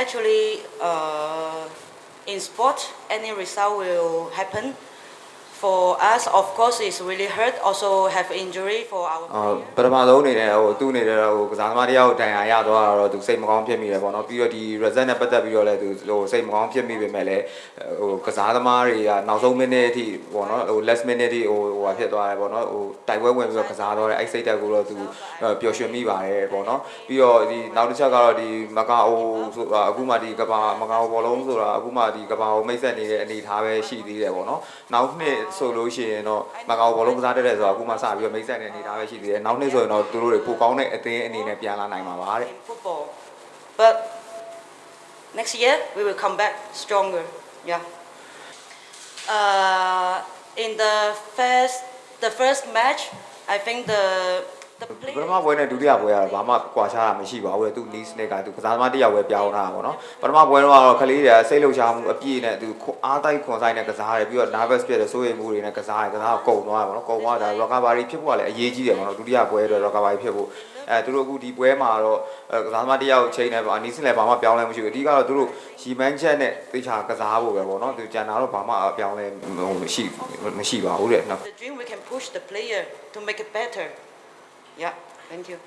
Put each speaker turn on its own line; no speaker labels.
actually uh, in sport any result will happen for us of course it's really hurt also have injury for our
အော်
player.
ပထမဆုံးအနေနဲ့ဟိုသူ့အနေနဲ့ဟိုကစားသမားတယောက်ဒဏ်ရာရသွားတာတော့သူစိတ်မကောင်းဖြစ်မိတယ်ပေါ့နော်ပြီးတော့ဒီ result နဲ့ပတ်သက်ပြီးတော့လည်းသူဟိုစိတ်မကောင်းဖြစ်မိပေမဲ့လည်းဟိုကစားသမားတွေကနောက်ဆုံး minute အထိပေါ့နော်ဟို last minute အထိဟိုဟိုဟာဖြစ်သွားတယ်ပေါ့နော်ဟိုတိုက်ပွဲဝင်ပြီးတော့ကစားတော့တယ်အဲ့စိတ်တက်ကိုတော့သူပျော်ရွှင်မိပါတယ်ပေါ့နော်ပြီးတော့ဒီနောက်တစ်ချက်ကတော့ဒီမကာအိုဆိုတာအခုမှဒီကဘာမကာအိုဘောလုံးဆိုတာအခုမှဒီကဘာကိုမိတ်ဆက်နေတဲ့အနေအထားပဲရှိသေးတယ်ပေါ့နော်နောက်နှစ်ဆိုလို့ရှိရင်တော့မကာအိုဘောလုံးကစားတတ်တယ်ဆိုတာအခုမှစပြီးတော့မိတ်ဆက်နေတဲ့အနေအထားပဲရှိသေးတယ်နောက်နှစ်ဆိုရင်တော့သူတို့တွေပိုကောင်းတဲ့အသင်းအနေနဲ့ပြန်လာနိုင်မှာပါတဲ့
in football. But next year we will come back stronger. Yeah. Uh, in the first the first match, I think the the
ပ
player
ထမပွဲနဲ့ဒုတိယပွဲကတော့ဘာမှကွာခြားတာမရှိပါဘူးလေသူ nice နဲ့ကသူကစားသမားတစ်ယောက်ပဲပြောင်းတာပါတော့ပထမပွဲတော့ကတော့ခလေးတွေကစိတ်လှုပ်ရှားမှုအပြည့်နဲ့သူအားတိုက်ခွန်ဆိုင်နဲ့ကစားတယ်ပြီးတော့ nervous ဖြစ်တယ်စိုးရိမ်မှုတွေနဲ့ကစားတယ်ကစားတော့ကုံသွားတယ်ပေါ့နော်ကုံသွားတာ recovery ဖြစ်ဖို့ကလည်းအရေးကြီးတယ်ပေါ့နော်ဒုတိယပွဲအတွက် recovery ဖြစ်ဖို့အဲသူတို့အခုဒီပွဲမှာတော့ကစားသမားတစ်ယောက်ချိန်နေပါ nice နဲ့ဘာမှပြောင်းလဲမရှိဘူးအဓိကတော့သူတို့ရီမန်းချက်နဲ့တေချာကစားဖို့ပဲပေါ့နော်သူကြံတာတော့ဘာမှပြောင်းလဲမရှိမရှိပါဘူးတဲ့နော်
the dream we can push the player to make it better. Yeah. Thank you.